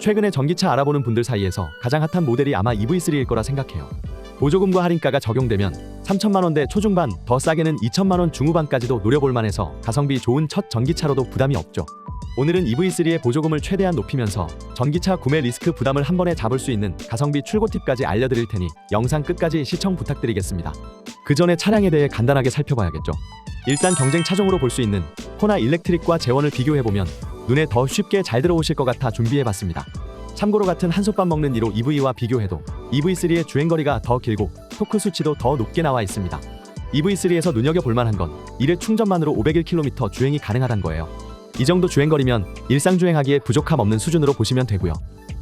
최근에 전기차 알아보는 분들 사이에서 가장 핫한 모델이 아마 EV3일 거라 생각해요. 보조금과 할인가가 적용되면 3천만 원대 초중반, 더 싸게는 2천만 원 중후반까지도 노려볼 만해서 가성비 좋은 첫 전기차로도 부담이 없죠. 오늘은 EV3의 보조금을 최대한 높이면서 전기차 구매 리스크 부담을 한 번에 잡을 수 있는 가성비 출고 팁까지 알려드릴 테니 영상 끝까지 시청 부탁드리겠습니다. 그 전에 차량에 대해 간단하게 살펴봐야겠죠. 일단 경쟁 차종으로 볼 수 있는 코나 일렉트릭과 재원을 비교해보면 눈에 더 쉽게 잘 들어오실 것 같아 준비해봤습니다. 참고로 같은 한솥밥 먹는 1호 EV와 비교해도 EV3의 주행거리가 더 길고 토크 수치도 더 높게 나와 있습니다. EV3에서 눈여겨볼 만한 건 1회 충전만으로 501km 주행이 가능하다는 거예요. 이 정도 주행거리면 일상 주행하기에 부족함 없는 수준으로 보시면 되고요.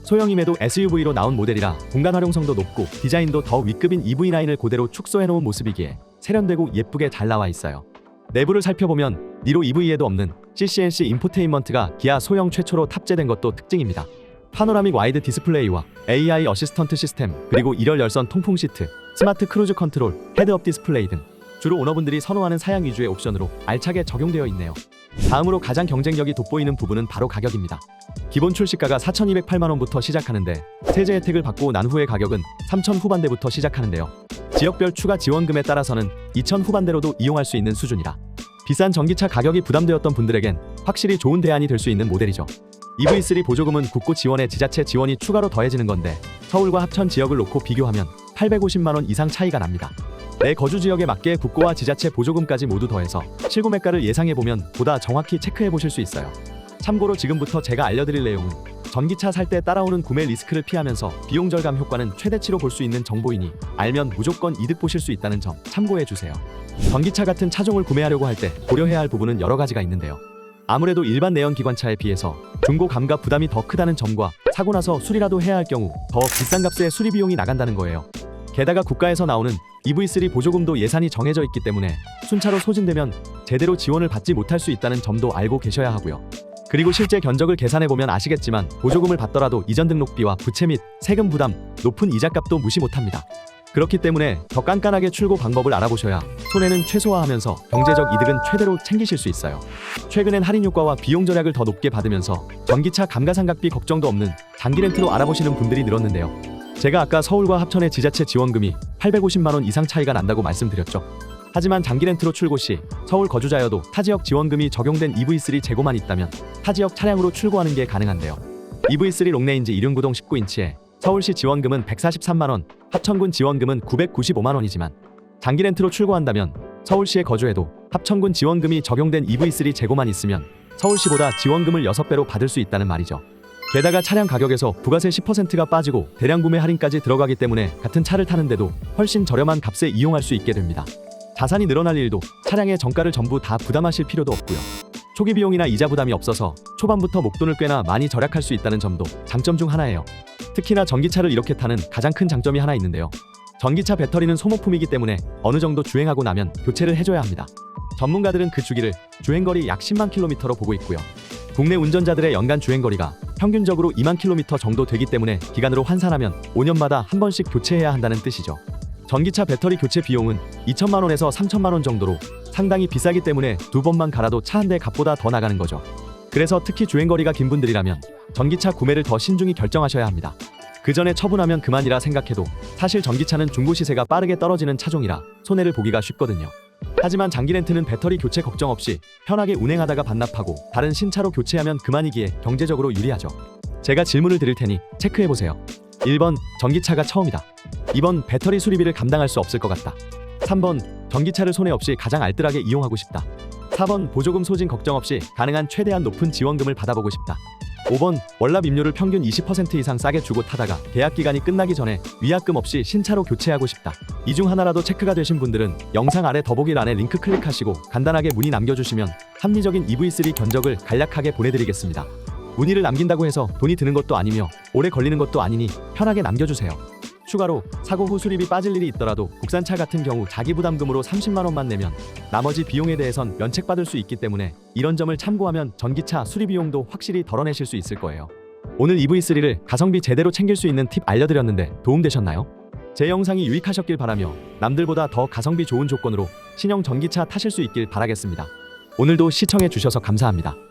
소형임에도 SUV로 나온 모델이라 공간 활용성도 높고 디자인도 더 위급인 EV9을 그대로 축소해놓은 모습이기에 세련되고 예쁘게 잘 나와 있어요. 내부를 살펴보면 니로 EV에도 없는 CCNC 인포테인먼트가 기아 소형 최초로 탑재된 것도 특징입니다. 파노라믹 와이드 디스플레이와 AI 어시스턴트 시스템 그리고 1열 열선 통풍 시트, 스마트 크루즈 컨트롤, 헤드업 디스플레이 등 주로 오너분들이 선호하는 사양 위주의 옵션으로 알차게 적용되어 있네요. 다음으로 가장 경쟁력이 돋보이는 부분은 바로 가격입니다. 기본 출시가가 4,208만 원부터 시작하는데 세제 혜택을 받고 난 후의 가격은 3,000 후반대부터 시작하는데요. 지역별 추가 지원금에 따라서는 2,000 후반대로도 이용할 수 있는 수준이라 비싼 전기차 가격이 부담되었던 분들에겐 확실히 좋은 대안이 될 수 있는 모델이죠. EV3 보조금은 국고 지원에 지자체 지원이 추가로 더해지는 건데 서울과 합천 지역을 놓고 비교하면 850만 원 이상 차이가 납니다. 내 거주 지역에 맞게 국고와 지자체 보조금까지 모두 더해서 실고 매가를 예상해 보면 보다 정확히 체크해 보실 수 있어요. 참고로 지금부터 제가 알려드릴 내용은 전기차 살 때 따라오는 구매 리스크를 피하면서 비용 절감 효과는 최대치로 볼 수 있는 정보이니 알면 무조건 이득 보실 수 있다는 점 참고해 주세요. 전기차 같은 차종을 구매하려고 할 때 고려해야 할 부분은 여러 가지가 있는데요. 아무래도 일반 내연 기관차에 비해서 중고 감가 부담이 더 크다는 점과 사고 나서 수리라도 해야 할 경우 더 비싼 값의 수리 비용이 나간다는 거예요. 게다가 국가에서 나오는 EV3 보조금도 예산이 정해져 있기 때문에 순차로 소진되면 제대로 지원을 받지 못할 수 있다는 점도 알고 계셔야 하고요. 그리고 실제 견적을 계산해 보면 아시겠지만 보조금을 받더라도 이전 등록비와 부채 및 세금 부담, 높은 이자값도 무시 못합니다. 그렇기 때문에 더 깐깐하게 출고 방법을 알아보셔야 손해는 최소화하면서 경제적 이득은 최대로 챙기실 수 있어요. 최근엔 할인 효과와 비용 절약을 더 높게 받으면서 전기차 감가상각비 걱정도 없는 장기 렌트로 알아보시는 분들이 늘었는데요. 제가 아까 서울과 합천의 지자체 지원금이 850만 원 이상 차이가 난다고 말씀드렸죠. 하지만 장기 렌트로 출고 시 서울 거주자여도 타 지역 지원금이 적용된 EV3 재고만 있다면 타 지역 차량으로 출고하는 게 가능한데요. EV3 롱레인지 이륜구동 19인치에 서울시 지원금은 143만 원, 합천군 지원금은 995만 원이지만 장기 렌트로 출고한다면 서울시에 거주해도 합천군 지원금이 적용된 EV3 재고만 있으면 서울시보다 지원금을 6배로 받을 수 있다는 말이죠. 게다가 차량 가격에서 부가세 10%가 빠지고 대량 구매 할인까지 들어가기 때문에 같은 차를 타는데도 훨씬 저렴한 값에 이용할 수 있게 됩니다. 자산이 늘어날 일도 차량의 정가를 전부 다 부담하실 필요도 없고요. 초기 비용이나 이자 부담이 없어서 초반부터 목돈을 꽤나 많이 절약할 수 있다는 점도 장점 중 하나예요. 특히나 전기차를 이렇게 타는 가장 큰 장점이 하나 있는데요. 전기차 배터리는 소모품이기 때문에 어느 정도 주행하고 나면 교체를 해줘야 합니다. 전문가들은 그 주기를 주행거리 약 10만 킬로미터로 보고 있고요. 국내 운전자들의 연간 주행거리가 평균적으로 2만 킬로미터 정도 되기 때문에 기간으로 환산하면 5년마다 한 번씩 교체해야 한다는 뜻이죠. 전기차 배터리 교체 비용은 2천만 원에서 3천만 원 정도로 상당히 비싸기 때문에 두 번만 갈아도 차 한 대 값보다 더 나가는 거죠. 그래서 특히 주행거리가 긴 분들이라면 전기차 구매를 더 신중히 결정하셔야 합니다. 그 전에 처분하면 그만이라 생각해도 사실 전기차는 중고 시세가 빠르게 떨어지는 차종이라 손해를 보기가 쉽거든요. 하지만 장기 렌트는 배터리 교체 걱정 없이 편하게 운행하다가 반납하고 다른 신차로 교체하면 그만이기에 경제적으로 유리하죠. 제가 질문을 드릴 테니 체크해 보세요. 1번 전기차가 처음이다. 2번 배터리 수리비를 감당할 수 없을 것 같다. 3번 전기차를 손해 없이 가장 알뜰하게 이용하고 싶다. 4번 보조금 소진 걱정 없이 가능한 최대한 높은 지원금을 받아보고 싶다. 5번 월납 임료를 평균 20% 이상 싸게 주고 타다가 계약 기간이 끝나기 전에 위약금 없이 신차로 교체하고 싶다. 이 중 하나라도 체크가 되신 분들은 영상 아래 더보기란에 링크 클릭하시고 간단하게 문의 남겨주시면 합리적인 EV3 견적을 간략하게 보내드리겠습니다. 문의를 남긴다고 해서 돈이 드는 것도 아니며 오래 걸리는 것도 아니니 편하게 남겨주세요. 추가로 사고 후 수리비 빠질 일이 있더라도 국산차 같은 경우 자기 부담금으로 30만 원만 내면 나머지 비용에 대해선 면책받을 수 있기 때문에 이런 점을 참고하면 전기차 수리 비용도 확실히 덜어내실 수 있을 거예요. 오늘 EV3를 가성비 제대로 챙길 수 있는 팁 알려드렸는데 도움되셨나요? 제 영상이 유익하셨길 바라며 남들보다 더 가성비 좋은 조건으로 신형 전기차 타실 수 있길 바라겠습니다. 오늘도 시청해 주셔서 감사합니다.